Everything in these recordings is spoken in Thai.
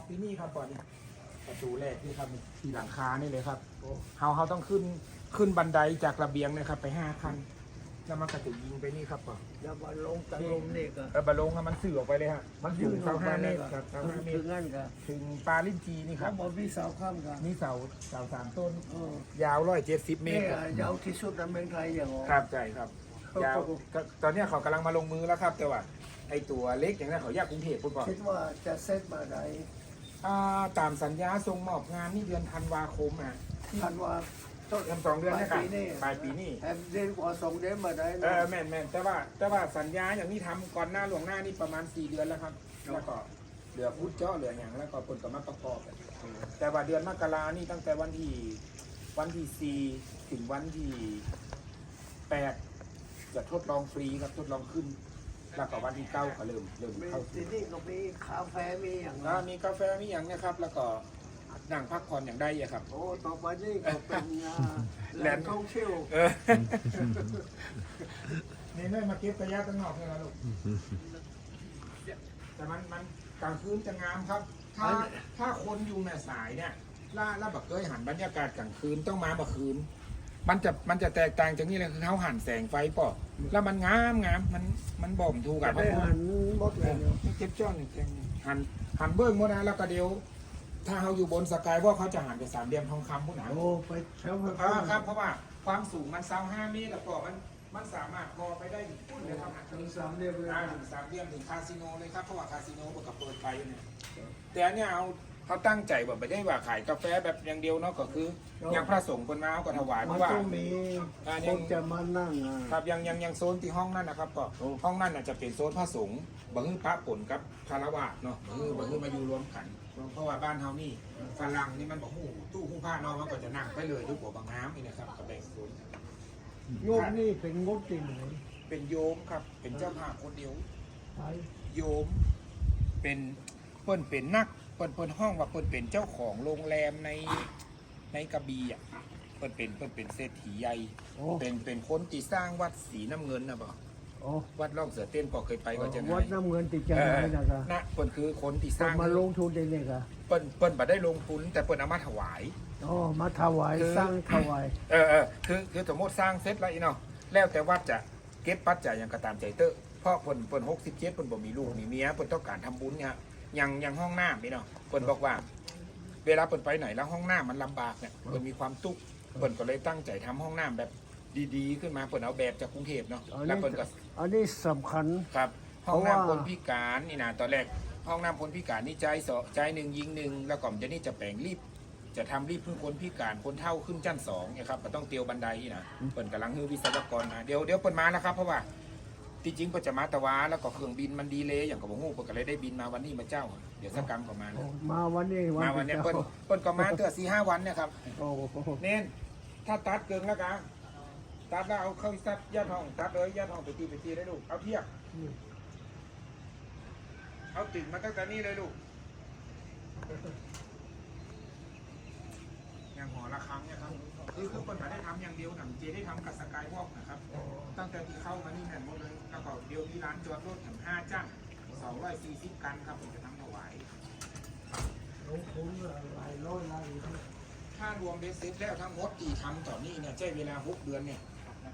อบที่นี่ครับก่อนนี่ประตูแรกนี่ครับที่หลังคานี่เลยครับเฮาเฮาต้องขึ้นขึ้นบันไดจากระเบียงเลยครับ ไปห้าขั้นแล้วมันก็จะยิงไปนี่ครับก่อนแล้วมาลงตะลมนี่ก็เออบาลงครับมันสื่อออกไปเลยฮะมันสื่อเสาห้าเมตรครับเสาห้าเมถึตงรงั้นก็ถึงปลาลิ้นจีนี่คเขารับบอกพี่สาวข้ามกันนี่เสาเสาสามต้นเออยาวร้อยเจ็ดสิบเมนี่ตรครับยาวที่สุดในเมืองไทยอย่างอ๋อครับใช่ครับยาวก็ตอนเนี้ยเขากำลังมาลงมือแล้วครับ แต่ว่าไอตัวเล็กอย่างนั้นเขาแยกกรุงเทพพุ่นก่อนคิดว่าจะเสร็จมาไหน อ่าตามสัญญาส่งมอบงานนี่เดือนธันวาคมอะทันว่าต้น เดือนสองเดือนนะครับปลายปีนี้ปลายปีนี้แอมเดือนกว่าสองเดือนมาไหนเออแม่นแม่นแต่ว่าแต่ว่าสัญญาอย่างนี้ทำก่อนหน้าหลวงหน้านี่ประมาณสี่เดือนแล้วครับแล้วก็เหลือพุทธเจาะเหลืออย่างแล้วก็คนก็มาประกอบกันแต่ว่าเดือนมกรานี่ตั้งแต่วันที่วันที่สี่ถึงวันที่แปดจะทดลองฟรีครับทดลองขึ้น แล้วก็วันที่เก้าก็เริ่มเริ่มมีเข้าที่นี่ก็มีคาเฟ่มีอย่างแล้วนั้นมีกาแฟมีอย่างนะครับ แล้วก็นั่งพักผ่อนอย่างได้อะครับ โอ้ต่อไปนี่ก็เป็นอ่าแหแหล่ล่งงท่องเที่ยวเออนี่แม่มาเก็บกระยะตั้งนอกเลยนะลูก แต่มันมันกลางคืนจะงามครับ ถ้าถ้าคนอยู่แม่สายเนี่ยล่าล่าบักเคยหันบรรยากาศกลางคืนต้องมาเมื่อคืน มันจะมันจะแตกต่างจากนี้เลยคือเขาหันแสงไฟปอแล้วมันงามงามมันมันบ่มถูกจะกับได้หันหมดเลยเนาะเก็บจ้อนแกงหันหันเบิ้งหมดนะแล้วก็เดียว ถ้าเขาอยู่บนสกายวอล์กเขาจะหันไปสามเหลี่ยมทองคำพุ่นหนา โอ้ไปแถวอ่าครับเพราะว่าความสูงมันเซาห้าเมตรแล้วก็มันมันสามารถมองไปได้ถึงพุ่นเลยครับถึงสามเหลี่ยมเลย อ่าถึงสามเหลี่ยมถึงคาสิโนเลยครับเพราะว่าคาสิโนมันกับเปิดไฟเนี่ยแต่อันเนี้ยเอา เขาตั้งใจว่าไม่ได้ว่าขายกาแฟแบบอย่างเดียวเนาะก็คืออย่างพระสงฆ์คนมาเขาก็ถวายเพมันราะว่าต้องมีอ่าคยัง นจะมานั่งอะ ครับยังยังยังโซนที่ห้องนั่นนะครับก็โอ้ ห้องนั่นน่ะจะเป็นโซนพระสงฆ์บางทีพระผลกับคารวะเนาะบางทีบางทีมาอยู่รวมกัน เพราะว่าบ้านเฮานี่ฝรั่งนี่มันบอกหูตู้หูผ้าเนอกมันก็จะนั่งไปเลยทุกหัวบางน้ำนี่นะครับก็แบ่งโซนโยมนี่เป็นงบจริงไหนเป็นโยมครับ เป็นเจ้าภาพคนเดียวใช่โยมเป็นเปิ้นเป็นนักเปิ้นเปิ้นห้องว่าเปิ้นเป็นเจ้าของโรงแรมในในกระบี่อะเปิ้นเป็นเปิ้นเป็นเศรษฐีใหญ่โอ้ เป็นเป็นคนที่สร้างวัดสีน้ำเงินนะบ่โอ้วัดร่องเสือเต้นก็เคยไปก็จะวัดน้ำเงินติดใจไหนนะครับนะเปิ้นคือคนที่สก็ร้างมาลงทุนเองเนี่ยครับเปิ้นเปิ้นบ่ได้ลงทุนแต่เปิ้นเอามาถวายอ๋อมาถวายคือ สร้างถวายเออเออคือคือสมมติสร้างเสร็จแล้วอีเนาะแล้วแต่วัดจะเก็บปัจจัยอย่างกระตามใจเตอร์เพราะเปิ้นเปิ้นหกสิบเจ็ดเปิ้นบ่มีลูกมีเมียเปิ้นต้องการทำบุญเนี่ย อย่างอย่างห้องน้ำนี่เนาะเปิ้นบอกว่า เวลาเปิ้นไปไหนแล้วห้องน้ำมันลำบากเนี่ยเปิ้นมีความทุกข์เปิ้นก็เลยตั้งใจทำห้องน้ำแบบดีๆ ขึ้นมาเปิ้นเอาแบบจากกรุงเทพเนาะอันแล้วนี้เปิ้นก็ อันนี้สำคัญ ครับห้องเพราะว่า น้ำคนพิการนี่นะตอนแรกห้องน้ำคนพิการนี่ใจสองใจหนึ่งยิงหนึ่งแล้วก่อนจะนี่จะแปลงรีบจะทำรีบเพื่อคนพิการคนเท่าขึ้นชั้นสองเนี่ยครับก็ต้องเตียวบันไดนะเปิดกำลังฮือวิศวกรนะเดี๋ยวเดี๋ยวเปิดมานะครับเพราะว่า ที่จริงเปิดจะมาแตะวาแล้วก็เครื่องบินมันดีเลยอย่างกับผมงูเปิดก็เลยได้บินมาวันนี้มาเจ้า เดี๋ยวสักกรรมประมาณโอ้มาวันนี้มาวันเนี้ยเปิดที่เปิดก็มาเตือสี่ห้าวันเนี่ยครับ โอ้โหเน้นถ้าตัดเกินแล้วกันตัดแล้วเอาเข้าตัดยัดห้องตัดเลยยัดห้องไปตีไปตีได้ลูกเอาเทียบเอาติดมาตั้งแต่นี้เลยลูกอย่างหอระฆังเนี่ยครับคือคือคนมาได้ทำอย่างเดียวหนังเจได้ทำกับสกายวอล์กนะครับ ตั้งแต่ที่เข้ามานี่แม่นหมดเลยแล้วก็เดียวที่ร้านจอดรถถึงห้าจ้างสองร้อยสี่สิบกันครับผมจะทำถวายลงทุนหลายร้อยล้านอยู่ถ้ารวมเบสเซ็ตแล้วทั้งหมดที่ทำต่อนี่เนี่ยใช้เวลาหกเดือนเนี่ย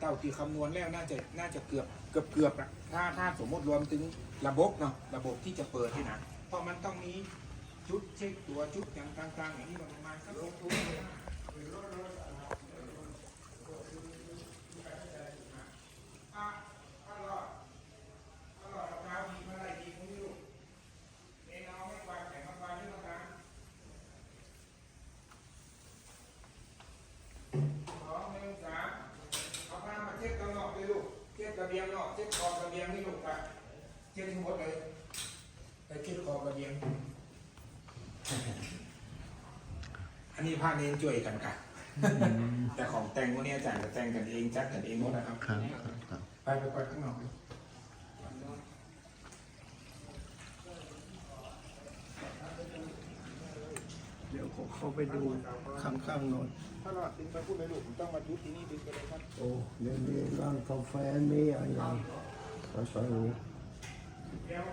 เต่าที่คำนวณแล้วน่าจะน่าจะเกือบเกือบเกือบอะถ้าถ้าสมมติรวมถึงระบบเนาะระบบที่จะเปิดให้นะเพราะมันต้องมีชุดเช็คตัวชุดอย่างต่างๆอย่างนี้ประมาณสักลงทุนอะถ้ารอดถ้ารอดราคาดีเมื่อไหรดีคุณลูกเอ็นเอาไม่กวาดแข่งมากวาดที่ต้องการ สองหนึ่งสามเอาผ้ามาเช็ดกันนอกเลยลูกเช็ด ระเบียงนอกเช็ดขอบระเบียงนี่ลูกไปเช็ดทั้งหมดเลยไปเช็ดขอบระเบียง อันนี้ผ้าเน้นช่วยกันค่ะ แต่ของแต่งพวกนี้อาจารย์จะแต่งกันเองจัดกันเองหมดนะครับ ครับครับครับไปไปไปข้างนอก เขาไปดูข้างๆหน่ถ้าเราติดไปพูดไลยลูกผมต้องมายุที่นี่ดึงกันเลยครับโอ้เดี๋ยวนี้ร้านกาแฟนี่อะไรต่างๆ